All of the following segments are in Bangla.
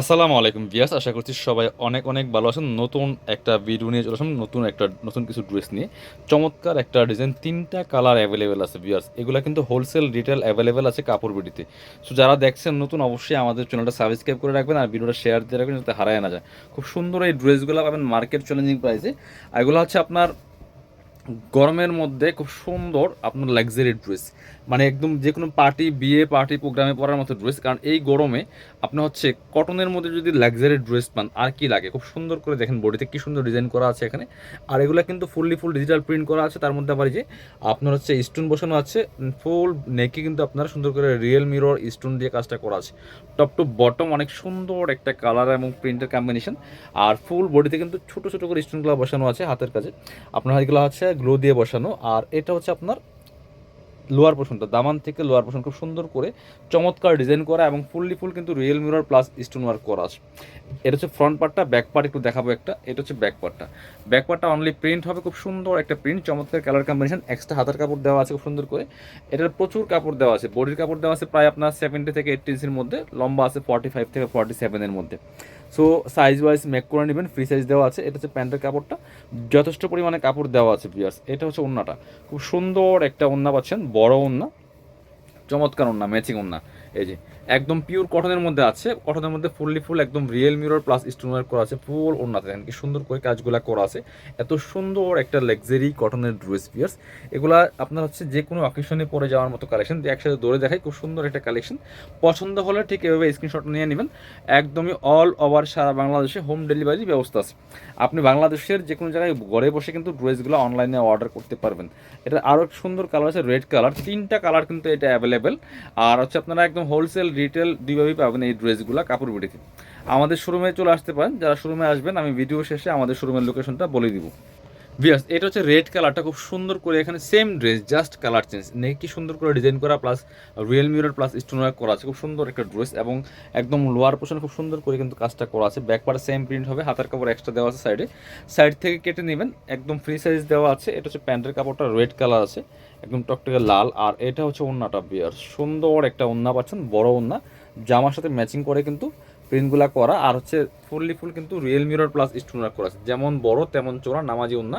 আসসালামু আলাইকুম বিয়াস আশা করছি সবাই অনেক অনেক ভালো আছেন। নতুন একটা ভিডিও নিয়ে চলে আসলাম, নতুন একটা, নতুন কিছু ড্রেস নিয়ে। চমৎকার একটা ডিজাইন তিনটা কালার অ্যাভেলেবেল আছে বিয়াস এগুলো কিন্তু হোলসেল রিটেল অ্যাভেলেবেল আছে কাপড় বিডিতে। সো যারা দেখছেন নতুন, অবশ্যই আমাদের চ্যানেলটা সাবস্ক্রাইব করে রাখবেন আর ভিডিওটা শেয়ার দিয়ে রাখবেন যাতে হারায় না যায়। খুব সুন্দর এই ড্রেসগুলো পাবেন মার্কেট চ্যালেঞ্জিং প্রাইসে এগুলো হচ্ছে আপনার গরমের মধ্যে খুব সুন্দর আপনার লাক্সারি ড্রেস মানে একদম যে কোনো পার্টি বিয়ে পার্টি প্রোগ্রামে পরার মতো ড্রেস কারণ এই গরমে আপনি হচ্ছে কটনের মধ্যে যদি লাক্সারি ড্রেস পান, আর কি লাগে? খুব সুন্দর করে দেখেন বডিতে কি সুন্দর ডিজাইন করা আছে এখানে। আর এগুলো কিন্তু ফুললি ফুল ডিজিটাল প্রিন্ট করা আছে। তার মধ্যে আবার যে আপনার হচ্ছে স্টোন বসানো আছে। ফুল নেকে কিন্তু আপনার সুন্দর করে রিয়েল মিরর স্টোন দিয়ে কাজটা করা আছে। টপ টু বটম অনেক সুন্দর একটা কালার এবং প্রিন্টের কম্বিনেশন আর ফুল বডিতে কিন্তু ছোটো ছোটো করে স্টোনগুলো বসানো আছে হাতের কাছে আপনার এগুলো হচ্ছে গ্লো দিয়ে বসানো, আর এটা হচ্ছে আপনার লোয়ার পোর্শনটা। দামান থেকে লোয়ার পোর্শন খুব সুন্দর করে চমৎকার ডিজাইন করা এবং ফুললি ফুল কিন্তু real mirror plus stone work করা এটা হচ্ছে ফ্রন্ট পার্টটা, ব্যাক পার্ট একটু দেখাবো একটা। এটা হচ্ছে ব্যাক পার্টটা। ব্যাক পার্টটা অনলি প্রিন্ট হবে, খুব সুন্দর একটা প্রিন্ট চমৎকার কালার কম্বিনেশন এক্সট্রা হাতের কাপড় দেওয়া আছে খুব সুন্দর করে। এটার প্রচুর কাপড় দেওয়া আছে, বডির কাপড় দেওয়া আছে প্রায় আপনার সেভেন্টি থেকে এইটটি ইঞ্চির মধ্যে, লম্বা আছে ফর্টি ফাইভ থেকে ফর্টি সেভেনের মধ্যে। সো সাইজ ওয়াইজ মেক করে নেবেন ফ্রি সাইজ দেওয়া আছে। এটা হচ্ছে প্যান্টের কাপড়টা। যথেষ্ট পরিমাণে কাপড় দেওয়া আছে পিয়ার্স এটা হচ্ছে ওন্নাটা। খুব সুন্দর একটা ওন্না পাচ্ছেন, বড় ওন্না, চমৎকার ওন্না ম্যাচিং ওন্না। এই যে একদম পিওর কটনের মধ্যে আছে। কটনের মধ্যে ফুললি ফুল একদম real mirror plus stone work করা আছে ফুল ওন্নাতে দেখেন কি সুন্দর করে কাজগুলো করা আছে। এত সুন্দর একটা লাক্সারি কটনের ড্রেস পিয়ার্স এগুলা আপনার হচ্ছে যে কোনো অকেশনে পরে যাওয়ার মতো কালেকশন একসাথে দৌড়ে দেখায় খুব সুন্দর একটা কালেকশন পছন্দ হলে ঠিক এভাবে স্ক্রিনশট নিয়ে নেবেন। একদমই অল ওভার সারা বাংলাদেশে হোম ডেলিভারি ব্যবস্থা আছে। আপনি বাংলাদেশের যে কোনো জায়গায় ঘরে বসে কিন্তু ড্রেসগুলো অনলাইনে অর্ডার করতে পারবেন। এটা আরও সুন্দর কালার আছে রেড কালার তিনটা কালার কিন্তু এটা অ্যাভেলেবেল আর হচ্ছে আপনারা একদম হোলসেল রিটেল দুইভাবেই পাবেন এই ড্রেসগুলো কাপড় বুটিকে। আমাদের শোরুমে চলে আসতে পারেন, যারা শোরুমে আসবেন, আমি ভিডিও শেষে আমাদের শোরুমের লোকেশনটা বলে দিব। বিয়াস এটা হচ্ছে রেড কালারটা খুব সুন্দর করে এখানে same dress just colour change নেই কি সুন্দর করে ডিজাইন করা plus real mirror plus stone work করা আছে। খুব সুন্দর একটা ড্রেস এবং একদম লোয়ার পোর্শন খুব সুন্দর করে কিন্তু কাজটা করা আছে। ব্যাক পার্ট সেম প্রিন্ট হবে, হাতার কাপড় এক্সট্রা দেওয়া আছে সাইডে সাইড থেকে কেটে নেবেন, একদম ফ্রি সাইজ দেওয়া আছে। এটা হচ্ছে প্যান্টের কাপড়টা রেড কালার আছে। একদম টকটকে লাল। আর এটা হচ্ছে ওন্নাটা বিয়ার সুন্দর একটা ওন্না পাচ্ছেন, বড় ওন্না। জামার সাথে ম্যাচিং করে কিন্তু প্রিন্টগুলা করা, আর হচ্ছে ফুললি ফুল কিন্তু real mirror plus stone work করা আছে। যেমন বড়, তেমন চোরা নামাজি উন্না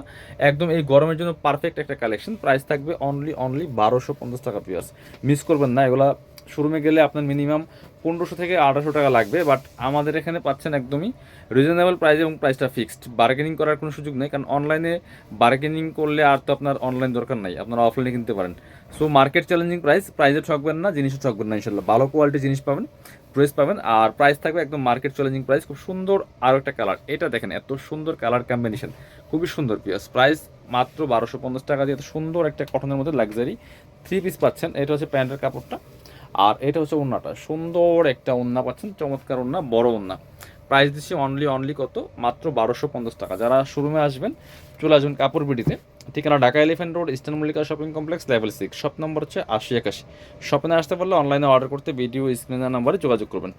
একদম এই গরমের জন্য পারফেক্ট একটা কালেকশন প্রাইস থাকবে অনলি অনলি বারোশো পঞ্চাশ টাকা পিয়াস মিস করবেন না, এগুলা শোরুমে গেলে আপনার মিনিমাম পনেরোশো থেকে আঠারোশো টাকা লাগবে বাট আমাদের এখানে পাচ্ছেন একদমই রিজনেবল প্রাইস এবং প্রাইসটা ফিক্সড বার্গেনিং করার কোনো সুযোগ নেই, কারণ অনলাইনে বার্গেনিং করলে আর তো আপনার অনলাইন দরকার নাই, আপনারা অফলাইনে কিনতে পারেন। সো মার্কেট চ্যালেঞ্জিং প্রাইস প্রাইসে ঠকবেন না, জিনিসও ঠকবেন না ইনশাল্লাহ। ভালো কোয়ালিটি জিনিস পাবেন ড্রেস পাবেন, আর প্রাইস থাকবে একদম মার্কেট চ্যালেঞ্জিং প্রাইস খুব সুন্দর আরও একটা কালার এটা দেখেন, এত সুন্দর কালার কম্বিনেশন খুবই সুন্দর পিয়াস প্রাইস মাত্র বারোশো পঞ্চাশ টাকা দিয়ে এত সুন্দর একটা কটনের মধ্যে লাক্সারি থ্রি পিস পাচ্ছেন। এটা হচ্ছে প্যান্টের কাপড়টা। আর এটা হচ্ছে ওন্নাটা সুন্দর একটা ওন্না পাচ্ছেন, চমৎকার ওন্না বড় ওন্না প্রাইস দিচ্ছি অনলি অনলি কত? মাত্র বারোশো পঞ্চাশ টাকা। যারা শোরুমে আসবেন, চলে আসবেন কাপড় বিডিতে। ঠিকানা Dhaka elephant road eastern Mallika shopping complex level six shop number হচ্ছে আশি একাশি। শপিংয়ে আসতে পারলে অনলাইনে অর্ডার করতে ভিডিও স্ক্রিনের নাম্বারে যোগাযোগ করবেন।